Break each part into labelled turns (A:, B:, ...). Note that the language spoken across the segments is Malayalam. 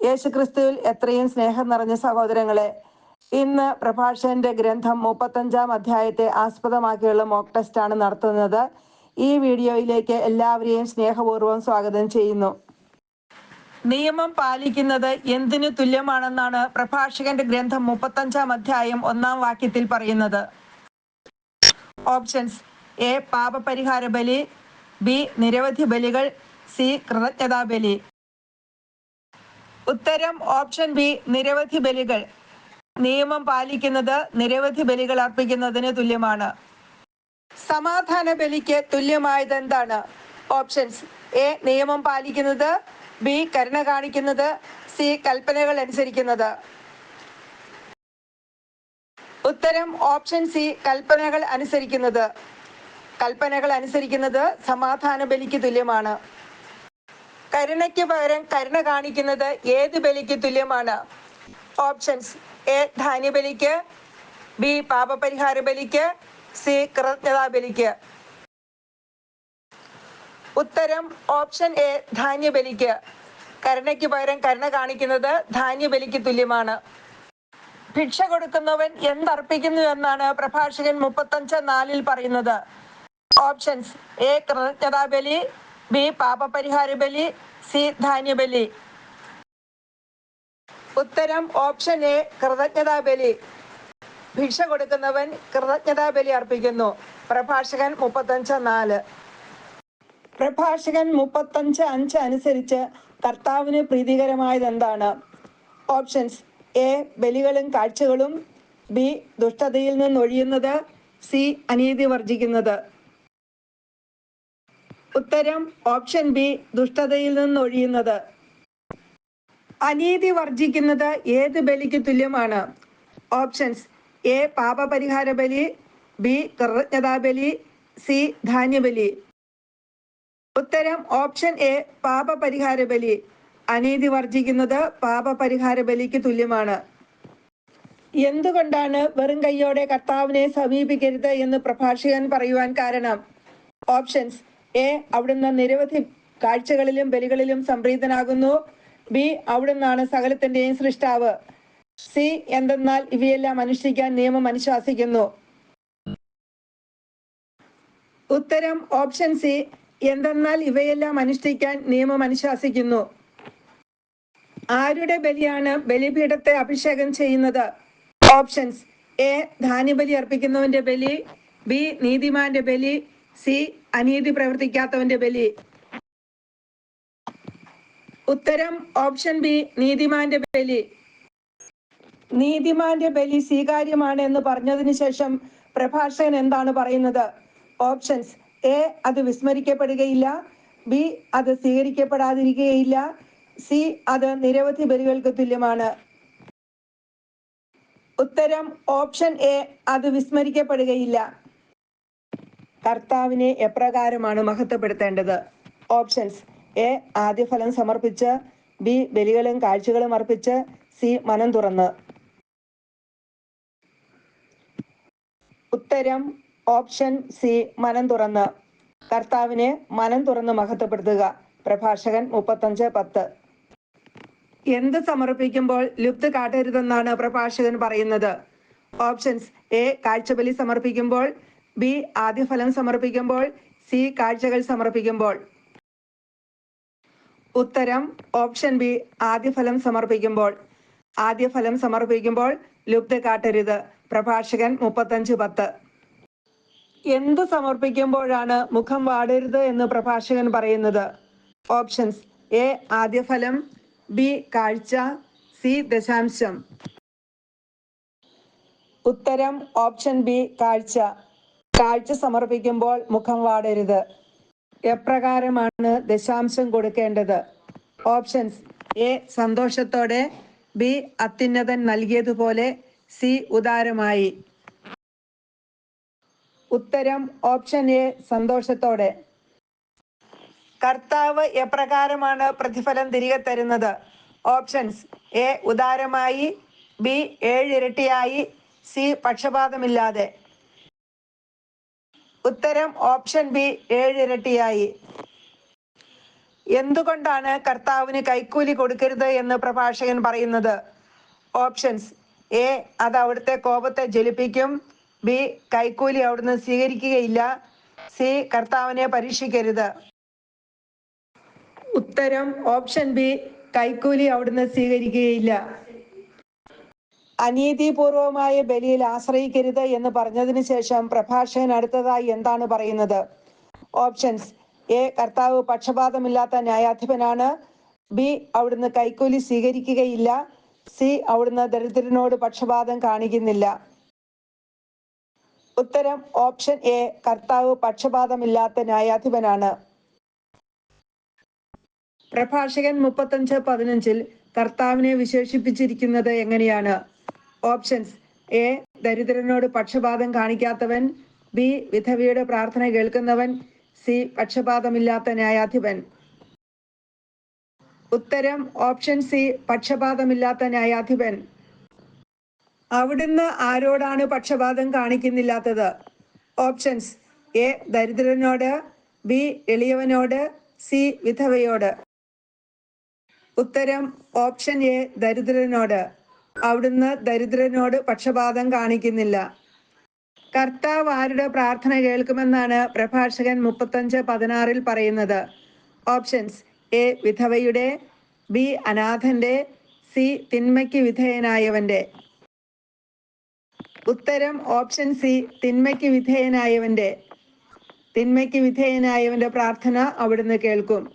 A: യേശുക്രിസ്തുവിൽ എത്രയും സ്നേഹം നിറഞ്ഞ സഹോദരങ്ങളെ ഇന്ന് പ്രഭാഷകന്റെ ഗ്രന്ഥം മുപ്പത്തഞ്ചാം അധ്യായത്തെ ആസ്പദമാക്കിയുള്ള മോക്ക് ടെസ്റ്റ് ആണ് നടത്തുന്നത്. ഈ വീഡിയോയിലേക്ക് എല്ലാവരെയും സ്നേഹപൂർവം സ്വാഗതം ചെയ്യുന്നു. നിയമം പാലിക്കുന്നത് എന്തിനു തുല്യമാണെന്നാണ് പ്രഭാഷകന്റെ ഗ്രന്ഥം മുപ്പത്തഞ്ചാം അധ്യായം ഒന്നാം വാക്യത്തിൽ പറയുന്നത്. ഓപ്ഷൻസ് എ പാപപരിഹാര ബലി ബി നിരവധി ബലികൾ സി കൃതജ്ഞതാ ബലി. ഉത്തരം ഓപ്ഷൻ ബി നിരവധി ബലികൾ. നിയമം പാലിക്കുന്നത് നിരവധി ബലികൾ അർപ്പിക്കുന്നതിന് തുല്യമാണ്. സമാധാന ബലിക്ക് തുല്യമായത് എന്താണ്? ഓപ്ഷൻസ് എ നിയമം പാലിക്കുന്നത് ബി കരുണ കാണിക്കുന്നത് സി കൽപ്പനകൾ അനുസരിക്കുന്നത്. ഉത്തരം ഓപ്ഷൻ സി കൽപ്പനകൾ അനുസരിക്കുന്നത്. കൽപ്പനകൾ അനുസരിക്കുന്നത് സമാധാന ബലിക്ക് തുല്യമാണ്. കരുണയ്ക്ക് പകരം കരുണ കാണിക്കുന്നത് ഏത് ബലിക്ക് തുല്യമാണ്? ഓപ്ഷൻസ് എ ധാന്യബലിക്ക് ബി പാപപരിഹാര ബലിക്ക് സി കൃതജ്ഞതാ ബലിക്ക്. ഉത്തരം ഓപ്ഷൻ എ ധാന്യബലിക്ക്. കരുണയ്ക്ക് പകരം കരുണ കാണിക്കുന്നത് ധാന്യബലിക്ക് തുല്യമാണ്. ഭിക്ഷ കൊടുക്കുന്നവൻ എന്തർപ്പിക്കുന്നു എന്നാണ് പ്രഭാഷകൻ മുപ്പത്തഞ്ച് നാലിൽ പറയുന്നത്. ഓപ്ഷൻസ് എ കൃതജ്ഞതാ ബലി ബി പാപപരിഹാര ബലി സി ധാന്യബലി. ഉത്തരം ഓപ്ഷൻ എ കൃതജ്ഞതാ ബലി ഭിക്ഷ കൊടുക്കുന്നവൻ കൃതജ്ഞതാ ബലി അർപ്പിക്കുന്നു. പ്രഭാഷകൻ മുപ്പത്തഞ്ച് നാല്. പ്രഭാഷകൻ മുപ്പത്തഞ്ച് അഞ്ച് അനുസരിച്ച് കർത്താവിന് പ്രീതികരമായത് എന്താണ്? ഓപ്ഷൻസ് എ ബലികളും കാഴ്ചകളും ബി ദുഷ്ടതയിൽ നിന്ന് ഒഴിയുന്നത് സി അനീതി വർജിക്കുന്നത്. ഉത്തരം ഓപ്ഷൻ ബി ദുഷ്ടതയിൽ നിന്നൊഴിയുന്നത്. അനീതി വർജിക്കുന്നത് ഏത് ബലിക്ക് തുല്യമാണ്? ഓപ്ഷൻസ് എ പാപപരിഹാര ബലി ബി കൃതജ്ഞതാ ബലി സി ധാന്യബലി. ഉത്തരം ഓപ്ഷൻ എ പാപപരിഹാര ബലി. അനീതി വർജിക്കുന്നത് പാപപരിഹാര ബലിക്ക് തുല്യമാണ്. എന്തുകൊണ്ടാണ് വെറും കയ്യോടെ കർത്താവിനെ സമീപിക്കരുത് എന്ന് പ്രഭാഷകൻ പറയുവാൻ കാരണം? ഓപ്ഷൻസ് എ അവിടുന്ന് നിരവധി കാഴ്ചകളിലും ബലികളിലും സംപ്രീതനാകുന്നു. ബി അവിടുന്നാണ് സകലത്തിന്റെയും സൃഷ്ടാവ്. സി എന്തെന്നാൽ ഇവയെല്ലാം അനുഷ്ഠിക്കാൻ നിയമം അനുശാസിക്കുന്നു. ഉത്തരം ഓപ്ഷൻ സി എന്തെന്നാൽ ഇവയെല്ലാം അനുഷ്ഠിക്കാൻ നിയമം അനുശാസിക്കുന്നു. ആരുടെ ബലിയാണ് ബലിപീഠത്തെ അഭിഷേകം ചെയ്യുന്നത്? ഓപ്ഷൻസ് എ ധാന്യബലി അർപ്പിക്കുന്നവന്റെ ബലി ബി നീതിമാന്റെ ബലി സി അനീതി പ്രവർത്തിക്കാത്തവന്റെ ബലി. ഉത്തരം ഓപ്ഷൻ ബി നീതിമാന്റെ ബലി. നീതിമാന്റെ ബലി സ്വീകാര്യമാണ് എന്ന് പറഞ്ഞതിന് ശേഷം പ്രഭാഷകൻ എന്താണ് പറയുന്നത്? ഓപ്ഷൻസ് എ അത് വിസ്മരിക്കപ്പെടുകയില്ല. ബി അത് സ്വീകരിക്കപ്പെടാതിരിക്കുകയില്ല. സി അത് നിരവധി ബലികൾക്ക് തുല്യമാണ്. ഉത്തരം ഓപ്ഷൻ എ അത് വിസ്മരിക്കപ്പെടുകയില്ല. കർത്താവിനെ എപ്രകാരമാണ് മഹത്വപ്പെടുത്തേണ്ടത്? ഓപ്ഷൻസ് എ ആദ്യഫലം സമർപ്പിച്ച്. ബി ബലികളും കാഴ്ചകളും അർപ്പിച്ച്. സി മനം തുറന്ന്. ഉത്തരം. ഓപ്ഷൻ സി മനം തുറന്ന്. കർത്താവിനെ മനം തുറന്ന് മഹത്വപ്പെടുത്തുക. പ്രഭാഷകൻ മുപ്പത്തഞ്ച് പത്ത്. എന്ത് സമർപ്പിക്കുമ്പോൾ ലുപ്ത് കാട്ടരുതെന്നാണ് പ്രഭാഷകൻ പറയുന്നത്? ഓപ്ഷൻസ് എ കാഴ്ചബലി സമർപ്പിക്കുമ്പോൾ ബി ആദ്യഫലം സമർപ്പിക്കുമ്പോൾ സി കാഴ്ചകൾ സമർപ്പിക്കുമ്പോൾ. ഉത്തരം ഓപ്ഷൻ ബി ആദ്യഫലം സമർപ്പിക്കുമ്പോൾ. ആദ്യഫലം സമർപ്പിക്കുമ്പോൾ ലുപ്ത കാട്ടരുത്. പ്രഭാഷകൻ മുപ്പത്തഞ്ച് പത്ത്. എന്ത് സമർപ്പിക്കുമ്പോഴാണ് മുഖം വാടരുത് എന്ന് പ്രഭാഷകൻ പറയുന്നത്? ഓപ്ഷൻസ് എ ആദ്യഫലം ബി കാഴ്ച സി ദശാംശം. ഉത്തരം ഓപ്ഷൻ ബി കാഴ്ച. കാഴ്ച സമർപ്പിക്കുമ്പോൾ മുഖം വാടരുത്. എപ്രകാരമാണ് ദശാംശം കൊടുക്കേണ്ടത്? ഓപ്ഷൻസ്. എ സന്തോഷത്തോടെ. ബി അത്യുന്നതൻ നൽകിയതുപോലെ. സി ഉദാരമായി. ഉത്തരം ഓപ്ഷൻ എ സന്തോഷത്തോടെ. കർത്താവ് എപ്രകാരമാണ് പ്രതിഫലം തിരികെ തരുന്നത്? ഓപ്ഷൻസ്. എ ഉദാരമായി. ബി ഏഴിരട്ടിയായി സി പക്ഷപാതമില്ലാതെ. ഉത്തരം ഓപ്ഷൻ ബി ഏഴിരട്ടിയായി. എന്തുകൊണ്ടാണ് കർത്താവിന് കൈക്കൂലി കൊടുക്കരുത് എന്ന് പ്രഭാഷകൻ പറയുന്നത്? ഓപ്ഷൻസ് എ അത് അവിടുത്തെ കോപത്തെ ജ്വലിപ്പിക്കും. ബി കൈക്കൂലി അവിടുന്ന് സ്വീകരിക്കുകയില്ല. സി കർത്താവിനെ പരീക്ഷിക്കരുത്. ഉത്തരം ഓപ്ഷൻ ബി കൈക്കൂലി അവിടുന്ന് സ്വീകരിക്കുകയില്ല. അനീതിപൂർവമായ ബലിയിൽ ആശ്രയിക്കരുത് എന്ന് പറഞ്ഞതിന് ശേഷം പ്രഭാഷകൻ അടുത്തതായി എന്താണ് പറയുന്നത്? ഓപ്ഷൻസ്. എ. കർത്താവ് പക്ഷപാതമില്ലാത്ത ന്യായാധിപനാണ്. ബി. അവിടുന്ന് കൈക്കൂലി സ്വീകരിക്കുകയില്ല. സി. അവിടുന്ന് ദരിദ്രനോട് പക്ഷപാതം കാണിക്കുന്നില്ല. ഉത്തരം ഓപ്ഷൻ എ. കർത്താവ് പക്ഷപാതമില്ലാത്ത ന്യായാധിപനാണ്. പ്രഭാഷകൻ മുപ്പത്തഞ്ച് പതിനഞ്ചിൽ കർത്താവിനെ വിശേഷിപ്പിച്ചിരിക്കുന്നത് എങ്ങനെയാണ്? ഓപ്ഷൻസ്. എ ദരിദ്രനോട് പക്ഷപാതം കാണിക്കാത്തവൻ. ബി വിധവയുടെ പ്രാർത്ഥന കേൾക്കുന്നവൻ. സി പക്ഷപാതമില്ലാത്ത ന്യായാധിപൻ. ഉത്തരം ഓപ്ഷൻ സി പക്ഷപാതമില്ലാത്ത ന്യായാധിപൻ. അവിടുന്ന് ആരോടാണ് പക്ഷപാതം കാണിക്കുന്നില്ലാത്തത്? ഓപ്ഷൻസ് എ ദരിദ്രനോട്. ബി എളിയവനോട്. സി വിധവയോട്. ഉത്തരം ഓപ്ഷൻ എ ദരിദ്രനോട്. അവിടുന്ന് ദരിദ്രനോട് പക്ഷപാതം കാണിക്കുന്നില്ല. കർത്താവ് ആരുടെ പ്രാർത്ഥന കേൾക്കുമെന്നാണ് പ്രഭാഷകൻ മുപ്പത്തഞ്ച് പതിനാറിൽ പറയുന്നത്. ഓപ്ഷൻസ് എ വിധവയുടെ ബി അനാഥന്റെ സി തിന്മയ്ക്ക് വിധേയനായവന്റെ. ഉത്തരം ഓപ്ഷൻ സി തിന്മയ്ക്ക് വിധേയനായവന്റെ. തിന്മയ്ക്ക് വിധേയനായവന്റെ പ്രാർത്ഥന അവിടുന്ന് കേൾക്കും.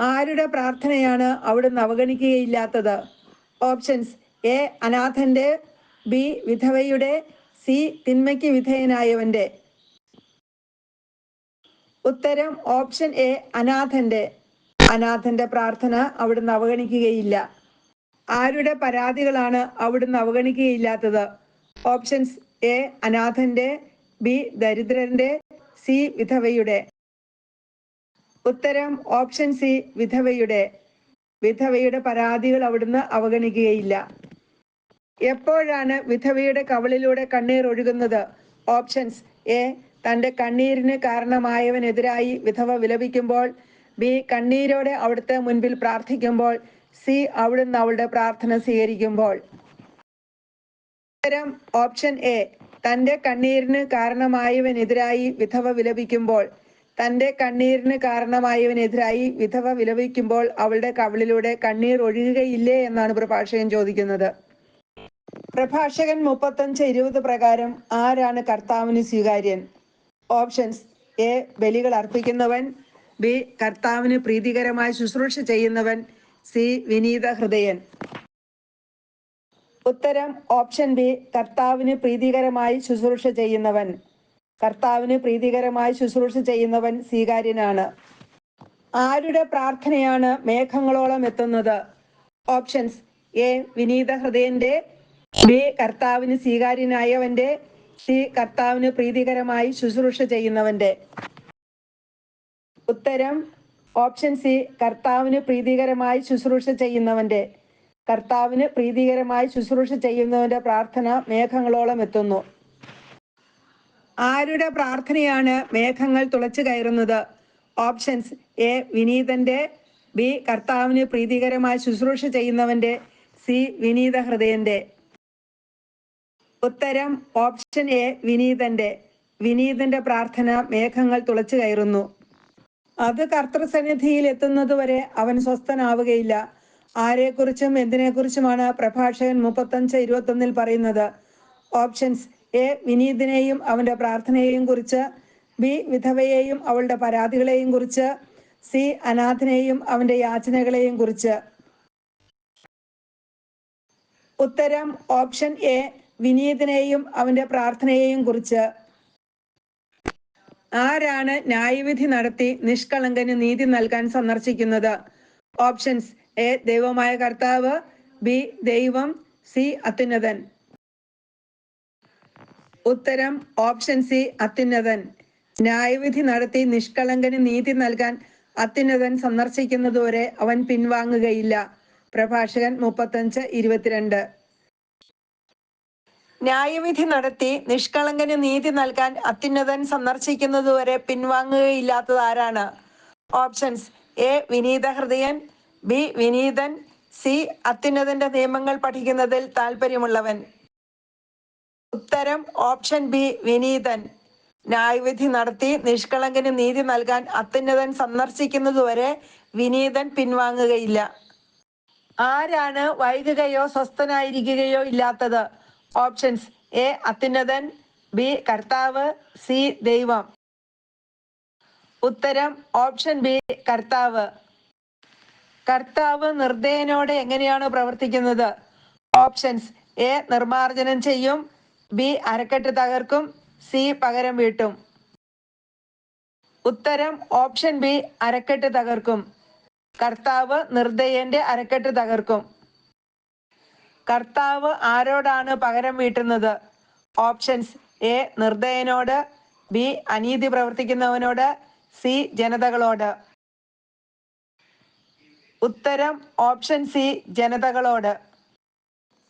A: ആരുടെ പ്രാർത്ഥനയാണ് അവിടുന്ന് അവഗണിക്കുകയില്ലാത്തത്? ഓപ്ഷൻസ്. എ അനാഥന്റെ ബി വിധവയുടെ സി തിന്മയ്ക്ക് വിധേയനായവന്റെ. ഉത്തരം ഓപ്ഷൻ എ അനാഥന്റെ. അനാഥന്റെ പ്രാർത്ഥന അവിടുന്ന് അവഗണിക്കുകയില്ല. ആരുടെ പരാതികളാണ് അവിടുന്ന് അവഗണിക്കുകയില്ലാത്തത്? ഓപ്ഷൻസ് എ അനാഥന്റെ ബി ദരിദ്രന്റെ സി വിധവയുടെ. ഉത്തരം ഓപ്ഷൻ സി വിധവയുടെ. വിധവയുടെ പരാതികൾ അവിടുന്ന് അവഗണിക്കുകയില്ല. എപ്പോഴാണ് വിധവയുടെ കവളിലൂടെ കണ്ണീർ ഒഴുകുന്നത്? ഓപ്ഷൻസ് എ തന്റെ കണ്ണീരിന് കാരണമായവനെതിരായി വിധവ വിലപിക്കുമ്പോൾ. ബി കണ്ണീരോടെ അവിടുത്തെ മുൻപിൽ പ്രാർത്ഥിക്കുമ്പോൾ. സി അവിടുന്ന് അവളുടെ പ്രാർത്ഥന സ്വീകരിക്കുമ്പോൾ. ഉത്തരം ഓപ്ഷൻ എ തന്റെ കണ്ണീരിന് കാരണമായവനെതിരായി വിധവ വിലപിക്കുമ്പോൾ. തന്റെ കണ്ണീരിന് കാരണമായവനെതിരായി വിധവ വിലപിക്കുമ്പോൾ അവളുടെ കവിളിലൂടെ കണ്ണീർ ഒഴുകുകയില്ലേ എന്നാണ് പ്രഭാഷകൻ ചോദിക്കുന്നത്. പ്രഭാഷകൻ മുപ്പത്തഞ്ച് ഇരുപത് പ്രകാരം ആരാണ് കർത്താവിന് സ്വീകാര്യൻ? ഓപ്ഷൻസ് എ ബലികൾ അർപ്പിക്കുന്നവൻ ബി കർത്താവിന് പ്രീതികരമായ ശുശ്രൂഷ ചെയ്യുന്നവൻ സി വിനീത ഹൃദയൻ. ഉത്തരം ഓപ്ഷൻ ബി കർത്താവിന് പ്രീതികരമായി ശുശ്രൂഷ ചെയ്യുന്നവൻ. കർത്താവിന് പ്രീതികരമായി ശുശ്രൂഷ ചെയ്യുന്നവൻ സ്വീകാര്യനാണ്. ആരുടെ പ്രാർത്ഥനയാണ് മേഘങ്ങളോളം എത്തുന്നത്? ഓപ്ഷൻസ് എ വിനീത ഹൃദയന്റെ ബി കർത്താവിന് സ്വീകാര്യനായവന്റെ. സി കർത്താവിന് പ്രീതികരമായി ശുശ്രൂഷ ചെയ്യുന്നവന്റെ. ഉത്തരം. ഓപ്ഷൻ സി കർത്താവിന് പ്രീതികരമായി ശുശ്രൂഷ ചെയ്യുന്നവന്റെ. കർത്താവിന് പ്രീതികരമായി ശുശ്രൂഷ ചെയ്യുന്നവന്റെ പ്രാർത്ഥന മേഘങ്ങളോളം എത്തുന്നു. ആരുടെ പ്രാർത്ഥനയാണ് മേഘങ്ങൾ തുളച്ചു കയറുന്നത്? ഓപ്ഷൻസ് എ വിനീതന്റെ ബി കർത്താവിന് പ്രീതികരമായി ശുശ്രൂഷ ചെയ്യുന്നവന്റെ സി വിനീത ഹൃദയന്റെ ഉത്തരം ഓപ്ഷൻ എ വിനീതന്റെ. വിനീതന്റെ പ്രാർത്ഥന മേഘങ്ങൾ തുളച്ചു കയറുന്നു. അത് കർത്തൃസന്നിധിയിൽ എത്തുന്നതുവരെ അവൻ സ്വസ്ഥനാവുകയില്ല. ആരെക്കുറിച്ചും എന്തിനെക്കുറിച്ചുമാണ് പ്രഭാഷകൻ മുപ്പത്തഞ്ച് ഇരുപത്തൊന്നിൽ പറയുന്നത്? ഓപ്ഷൻസ് എ വിനീതിനെയും അവന്റെ പ്രാർത്ഥനയെയും കുറിച്ച് ബി വിധവയെയും അവളുടെ പരാതികളെയും കുറിച്ച് സി അനാഥനെയും അവന്റെ യാചനകളെയും കുറിച്ച്. ഉത്തരം ഓപ്ഷൻ എ വിനീതിനെയും അവന്റെ പ്രാർത്ഥനയെയും കുറിച്ച്. ആരാണ് ന്യായവിധി നടത്തി നിഷ്കളങ്കന് നീതി നൽകാൻ സന്ദർശിക്കുന്നത്? ഓപ്ഷൻസ് എ ദൈവമായ കർത്താവ് ബി ദൈവം സി അത്യുന്നതൻ. ഉത്തരം ഓപ്ഷൻ സി അത്യുന്നതൻ. ന്യായവിധി നടത്തി നിഷ്കളങ്കന് നീതി നൽകാൻ അത്യുന്നതൻ സന്ദർശിക്കുന്നതുവരെ അവൻ പിൻവാങ്ങുകയില്ല. പ്രഭാഷകൻ മുപ്പത്തഞ്ച് ഇരുപത്തിരണ്ട്. ന്യായവിധി നടത്തി നിഷ്കളങ്കന് നീതി നൽകാൻ അത്യുന്നതൻ സന്ദർശിക്കുന്നതുവരെ പിൻവാങ്ങുകയില്ലാത്തത് ആരാണ് ഓപ്ഷൻസ് എ വിനീത ഹൃദയൻ ബി വിനീതൻ. സി അത്യുന്നതന്റെ നിയമങ്ങൾ പഠിക്കുന്നതിൽ താല്പര്യമുള്ളവൻ ഉത്തരം ഓപ്ഷൻ ബി വിനീതൻ. ന്യായവിധി നടത്തി നിഷ്കളങ്കന് നീതി നൽകാൻ അത്യുന്നതൻ സന്ദർശിക്കുന്നതുവരെ വിനീതൻ പിൻവാങ്ങുകയില്ല. ആരാണ് വൈകുകയോ സ്വസ്ഥനായിരിക്കുകയോ ഇല്ലാത്തത്? ഓപ്ഷൻസ് എ അത്യുന്നതൻ ബി കർത്താവ് സി ദൈവം. ഉത്തരം ഓപ്ഷൻ ബി കർത്താവ്. കർത്താവ് നിർദ്ദയനോട് എങ്ങനെയാണ് പ്രവർത്തിക്കുന്നത്? ഓപ്ഷൻസ് എ നിർമാർജനം ചെയ്യും ബി അരക്കെട്ട് തകർക്കും സി പകരം വീട്ടും. ഉത്തരം ഓപ്ഷൻ ബി അരക്കെട്ട് തകർക്കും. കർത്താവ് നിർദ്ദയന്റെ അരക്കെട്ട് തകർക്കും. കർത്താവ് ആരോടാണ് പകരം വീട്ടുന്നത്? ഓപ്ഷൻസ് എ നിർദ്ദയനോട് ബി അനീതി പ്രവർത്തിക്കുന്നവനോട് സി ജനതകളോട്. ഉത്തരം ഓപ്ഷൻ സി ജനതകളോട്.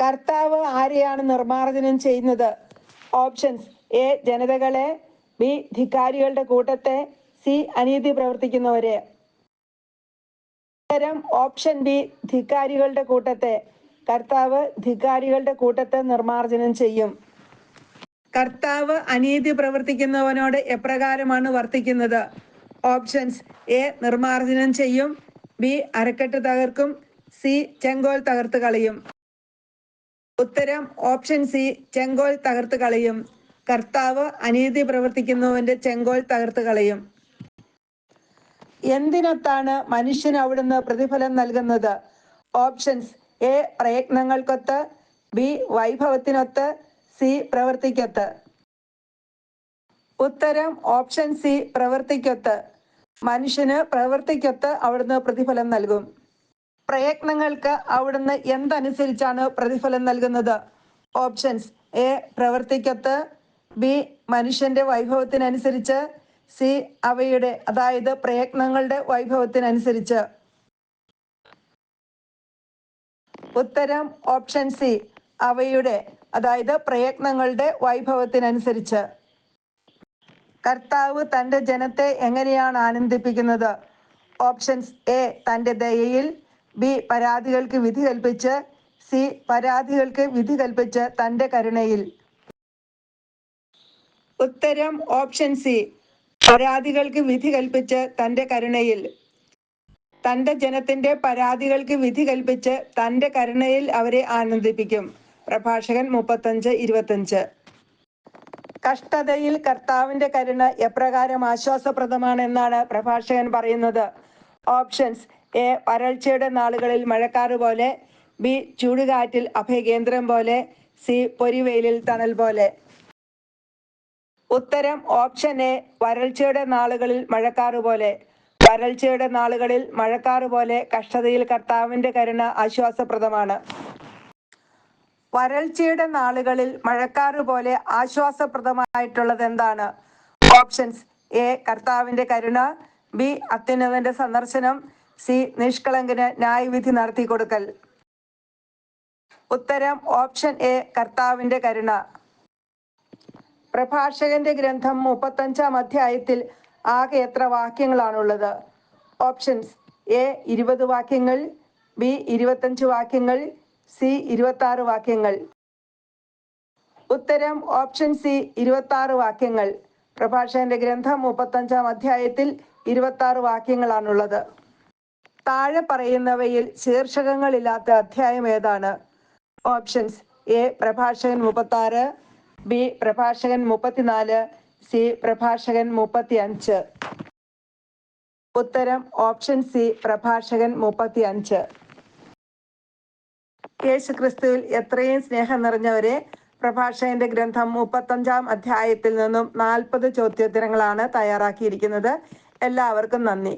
A: കർത്താവ് ആരെയാണ് നിർമ്മാർജനം ചെയ്യുന്നത്? ഓപ്ഷൻസ്. എ ജനതകളെ. ബി ധിക്കാരികളുടെ കൂട്ടത്തെ. സി അനീതി പ്രവർത്തിക്കുന്നവരെ. ഉത്തരം ഓപ്ഷൻ ബി ധിക്കാരികളുടെ കൂട്ടത്തെ. കർത്താവ് ധിക്കാരികളുടെ കൂട്ടത്തെ നിർമ്മാർജനം ചെയ്യും. കർത്താവ് അനീതി പ്രവർത്തിക്കുന്നവനോട് എപ്രകാരമാണ് വർത്തിക്കുന്നത്? ഓപ്ഷൻസ്. എ നിർമ്മാർജനം ചെയ്യും. ബി അരക്കെട്ട് തകർക്കും. സി ചെങ്കോൽ തകർത്ത് കളയും. ഉത്തരം ഓപ്ഷൻ സി ചെങ്കോൽ തകർത്ത് കളയും. കർത്താവ് അനീതി പ്രവർത്തിക്കുന്നവന്റെ ചെങ്കോൽ തകർത്ത് കളയും. എന്തിനൊത്താണ് മനുഷ്യൻ അവിടുന്ന് പ്രതിഫലം നൽകുന്നത്? ഓപ്ഷൻസ് എ പ്രയത്നങ്ങൾക്കൊത്ത് ബി വൈഭവത്തിനൊത്ത് സി പ്രവൃത്തിക്കൊത്ത് ഉത്തരം ഓപ്ഷൻ സി പ്രവൃത്തിക്കൊത്ത് മനുഷ്യന് പ്രവൃത്തിക്കൊത്ത് അവിടുന്ന് പ്രതിഫലം നൽകും. പ്രയത്നങ്ങൾക്ക് അവിടുന്ന് എന്തനുസരിച്ചാണ് പ്രതിഫലം നൽകുന്നത്? ഓപ്ഷൻസ് എ പ്രവർത്തിക്കത്ത് ബി മനുഷ്യന്റെ വൈഭവത്തിനനുസരിച്ച് സി അവയുടെ അതായത് പ്രയത്നങ്ങളുടെ വൈഭവത്തിനനുസരിച്ച്. ഉത്തരം ഓപ്ഷൻ സി അവയുടെ അതായത് പ്രയത്നങ്ങളുടെ വൈഭവത്തിനനുസരിച്ച്. കർത്താവ് തന്റെ ജനത്തെ എങ്ങനെയാണ് ആനന്ദിപ്പിക്കുന്നത്? ഓപ്ഷൻസ് എ തന്റെ ദയയിൽ ബി പരാതികൾക്ക് വിധി കൽപ്പിച്ച് സി പരാതികൾക്ക് വിധി കൽപ്പിച്ച് തന്റെ കരുണയിൽ. ഉത്തരം ഓപ്ഷൻ സി. പരാതികൾക്ക് വിധി കൽപ്പിച്ച് തന്റെ കരുണയിൽ. തന്റെ ജനത്തിന്റെ പരാതികൾക്ക് വിധി കൽപ്പിച്ച് തന്റെ കരുണയിൽ അവരെ ആനന്ദിപ്പിക്കും. പ്രഭാഷകൻ മുപ്പത്തഞ്ച് ഇരുപത്തഞ്ച്. കഷ്ടതയിൽ കർത്താവിന്റെ കരുണ എപ്രകാരം ആശ്വാസപ്രദമാണെന്നാണ് പ്രഭാഷകൻ പറയുന്നത്. ഓപ്ഷൻസ്. വരൾച്ചയുടെ നാളുകളിൽ മഴക്കാറ് പോലെ ബി ചൂടുകാറ്റിൽ അഭയകേന്ദ്രം പോലെ സി പൊരിവെയിലിൽ തണൽ പോലെ. ഉത്തരം ഓപ്ഷൻ എ വരൾച്ചയുടെ നാളുകളിൽ മഴക്കാറ് പോലെ. വരൾച്ചയുടെ നാളുകളിൽ മഴക്കാറ് പോലെ കഷ്ടതയിൽ കർത്താവിന്റെ കരുണ ആശ്വാസപ്രദമാണ്. വരൾച്ചയുടെ നാളുകളിൽ മഴക്കാറ് പോലെ ആശ്വാസപ്രദമായിട്ടുള്ളത് എന്താണ് ഓപ്ഷൻസ് എ കർത്താവിന്റെ കരുണ ബി അത്യുന്നതന്റെ സന്ദർശനം സി നിഷ്കളങ്കന് ന്യായവിധി നടത്തി കൊടുക്കൽ. ഉത്തരം ഓപ്ഷൻ എ കർത്താവിന്റെ കരുണ. പ്രഭാഷകന്റെ ഗ്രന്ഥം മുപ്പത്തഞ്ചാം അധ്യായത്തിൽ ആകെ എത്ര വാക്യങ്ങളാണുള്ളത്? ഓപ്ഷൻസ് എ ഇരുപത് വാക്യങ്ങൾ ബി ഇരുപത്തഞ്ച് വാക്യങ്ങൾ സി ഇരുപത്തി വാക്യങ്ങൾ. ഉത്തരം ഓപ്ഷൻ സി ഇരുപത്തി വാക്യങ്ങൾ. പ്രഭാഷകന്റെ ഗ്രന്ഥം മുപ്പത്തഞ്ചാം അധ്യായത്തിൽ ഇരുപത്തി വാക്യങ്ങളാണുള്ളത്. താഴെ പറയുന്നവയിൽ ശീർഷകങ്ങളില്ലാത്ത അധ്യായം ഏതാണ്? ഓപ്ഷൻസ് എ പ്രഭാഷകൻ മുപ്പത്തി ആറ് ബി പ്രഭാഷകൻ മുപ്പത്തിനാല് സി പ്രഭാഷകൻ മുപ്പത്തി അഞ്ച് ഉത്തരം ഓപ്ഷൻ സി പ്രഭാഷകൻ മുപ്പത്തി അഞ്ച് യേശു ക്രിസ്തുവിൽ എത്രയും സ്നേഹം നിറഞ്ഞവരെ പ്രഭാഷകന്റെ ഗ്രന്ഥം മുപ്പത്തഞ്ചാം അധ്യായത്തിൽ നിന്നും നാൽപ്പത് ചോദ്യോത്തരങ്ങളാണ് തയ്യാറാക്കിയിരിക്കുന്നത്. എല്ലാവർക്കും നന്ദി.